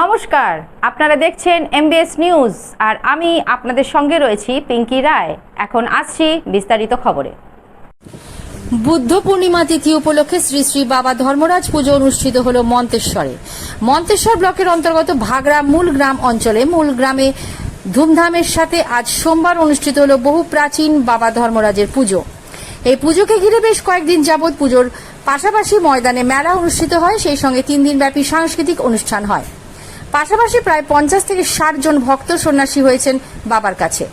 নমস্কার, আপনারা দেখছেন এমবিএস নিউজ আর আমি আপনাদের সঙ্গে রয়েছি পিঙ্কি রায়। এখন আসছি বিস্তারিত খবরে। বুদ্ধ পূর্ণিমা তিথি উপলক্ষে শ্রী শ্রী বাবা ধর্মরাজ পুজো অনুষ্ঠিত হল মন্তেশ্বরে। মন্তেশ্বর ব্লকের অন্তর্গত ভাগড়া মূল গ্রাম অঞ্চলে। মূল গ্রামে ধুমধামের সাথে আজ সোমবার অনুষ্ঠিত হল বহু প্রাচীন বাবা ধর্মরাজের পুজো। এই পুজোকে ঘিরে বেশ কয়েকদিন যাবৎ পুজোর পাশাপাশি ময়দানে মেলা অনুষ্ঠিত হয়। সেই সঙ্গে তিন দিনব্যাপী সাংস্কৃতিক অনুষ্ঠান হয়। পাশাপাশি প্রায় পঞ্চাশ থেকে ষাট জন ভক্ত সন্ন্যাসী হয়েছেন বাবার কাছে।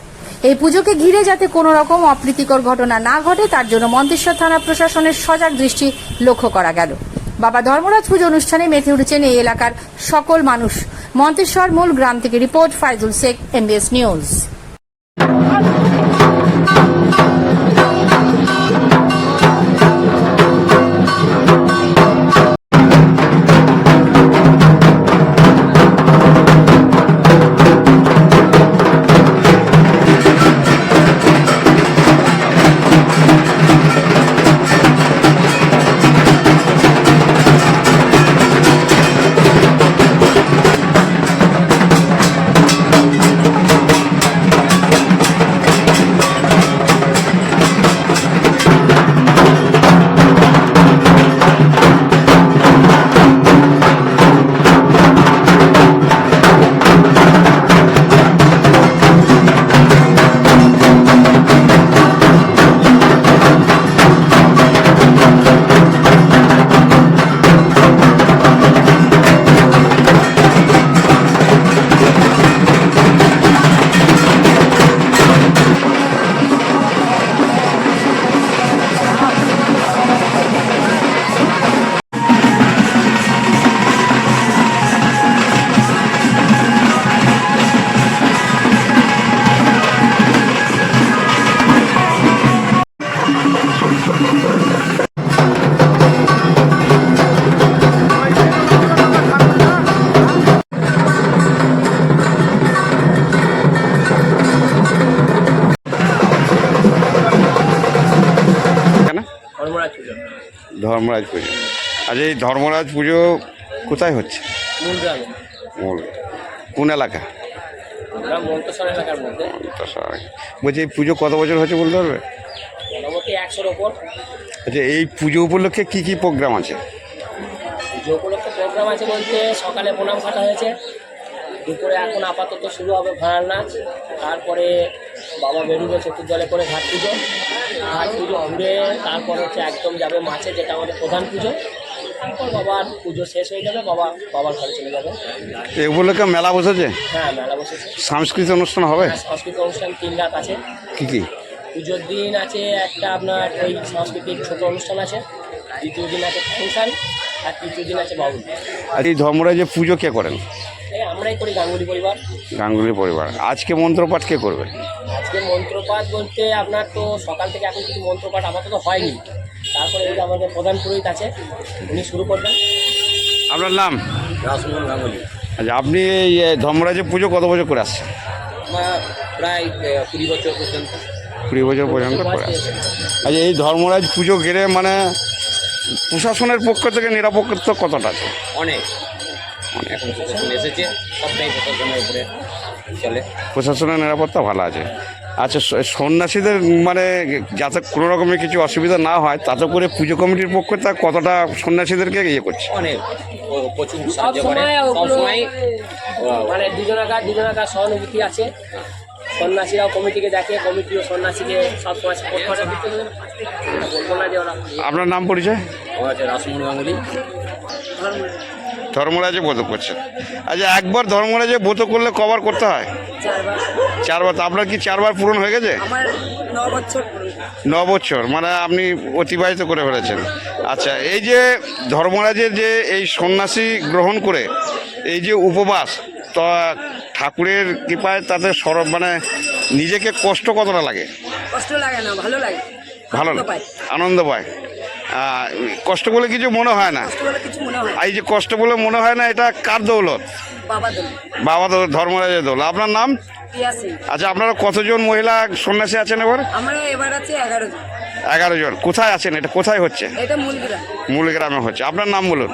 এই পুজোকে ঘিরে যাতে কোনো রকম অপ্রীতিকর ঘটনা না ঘটে, তার জন্য মন্তেশ্বর থানা প্রশাসনের সজাগ দৃষ্টি লক্ষ্য করা গেল। বাবা ধর্মরাজ পুজো অনুষ্ঠানে মেতে উঠেছেন এই এলাকার সকল মানুষ। মন্তেশ্বর মূল গ্রাম থেকে report, Faizul Sheikh, MBS news. Dharmaraj পুজো। আচ্ছা এই ধর্মরাজ পুজো কোথায় হচ্ছে? মূল কোন এলাকা। বলছি এই পুজো কত বছর হচ্ছে বলতে পারবে? আচ্ছা এই পুজো উপলক্ষে কি কি প্রোগ্রাম আছে? পুজো উপলক্ষে প্রোগ্রাম আছে বলতে সকালে প্রণাম কাটা হয়েছে দুপুরে এখন আপাতত শুরু হবে ভাড়ার নাচ তারপরে বাবা বেরোবে চতুর্দলে করে ঘাট পুজো। ঘাট পুজো ঘুরে তারপর হচ্ছে একদম যাবে মাছে যেটা আমাদের প্রধান পুজো। তারপর বাবার পুজো শেষ হয়ে যাবে বাবা বাবার ঘরে চলে যাবে। এই উপলক্ষে মেলা বসেছে? হ্যাঁ মেলা বসেছে। সাংস্কৃতিক অনুষ্ঠান হবে? হ্যাঁ, সাংস্কৃতিক অনুষ্ঠান তিন রাত আছে। কি কি? পুজোর দিন আছে একটা আপনার ওই সাংস্কৃতিক ছোট অনুষ্ঠান আছে দ্বিতীয় দিন আছে ফাংশন আর তৃতীয় দিন আছে বাউল। আর এই ধর্মরাজের পুজো কে করেন? আমরাই করি গাঙ্গুলি পরিবার? গাঙ্গুলি পরিবার। আজকে মন্ত্রপাঠ কে করবে? আজকে মন্ত্রপাঠ বলতে আপনার তো সকাল থেকে এখন কিছু মন্ত্রপাঠ আপাতত হয়নি। তারপরে এই যে আমাদের প্রধান পুরোহিত আছে উনি শুরু করবেন। আপনার নাম? রাসমোহন গাঙ্গুলি। আচ্ছা আপনি এই ধর্মরাজের পুজো কত বছর করে আসছেন? আমার প্রায় কুড়ি বছর পর্যন্ত। কুড়ি বছর পর্যন্ত করে আসছেন। আচ্ছা এই ধর্মরাজ পুজো ঘিরে মানে প্রশাসনের পক্ষ থেকে নিরাপত্তা কতটা আছে? অনেক। এখন প্রশাসন এসেছে সবটাই প্রশাসনের উপরে চলে। প্রশাসনের নিরাপত্তা ভালো আছে। আচ্ছা সন্ন্যাসীদের মানে যাতে কোনো রকমের কিছু অসুবিধা না হয় তাতে করে পুজো কমিটির পক্ষ তা কতটা সন্ন্যাসীদেরকে ইয়ে করছে? অনেক। প্রচুর সাহায্য করে। সময় সব ওগুলো সময় মানে দুজনাকার দুজনাকার সহানুভূতি আছে। সন্ন্যাসীরাও কমিটিকে দেখে কমিটিও সন্ন্যাসীকে সবসময় সাপোর্ট করে। বলব না যে ওরা আপনার নাম পরিচয়? আমার রাসমোহন গাঙ্গুলি ধর্মরাজে ব্রত করছেন আচ্ছা একবার ধর্মরাজে ব্রত করলে কভার করতে হয়? চারবার। আপনার কি চারবার পূরণ হয়ে গেছে? ন বছর মানে আপনি অতিবাহিত করে ফেলেছেন। আচ্ছা এই যে ধর্মরাজের যে এই সন্ন্যাসী গ্রহণ করে এই যে উপবাস তা ঠাকুরের কৃপায় তাতে সর মানে নিজেকে কষ্ট কতটা লাগে? কষ্ট লাগে না ভালো লাগে। ভালো আনন্দ আনন্দ পায়। কষ্ট বলে কিছু মনে হয় না। এই যে কষ্ট বলে মনে হয় না এটা কার দৌলত? বাবা দৌলত। ধর্মরাজের দৌলত। আপনার নাম? আচ্ছা আপনারা কতজন মহিলা সন্ন্যাসী আছেন এবার? এগারো জন। কোথায় আছেন? এটা কোথায় হচ্ছে? মূল গ্রামে। হচ্ছে। আপনার নাম বলুন।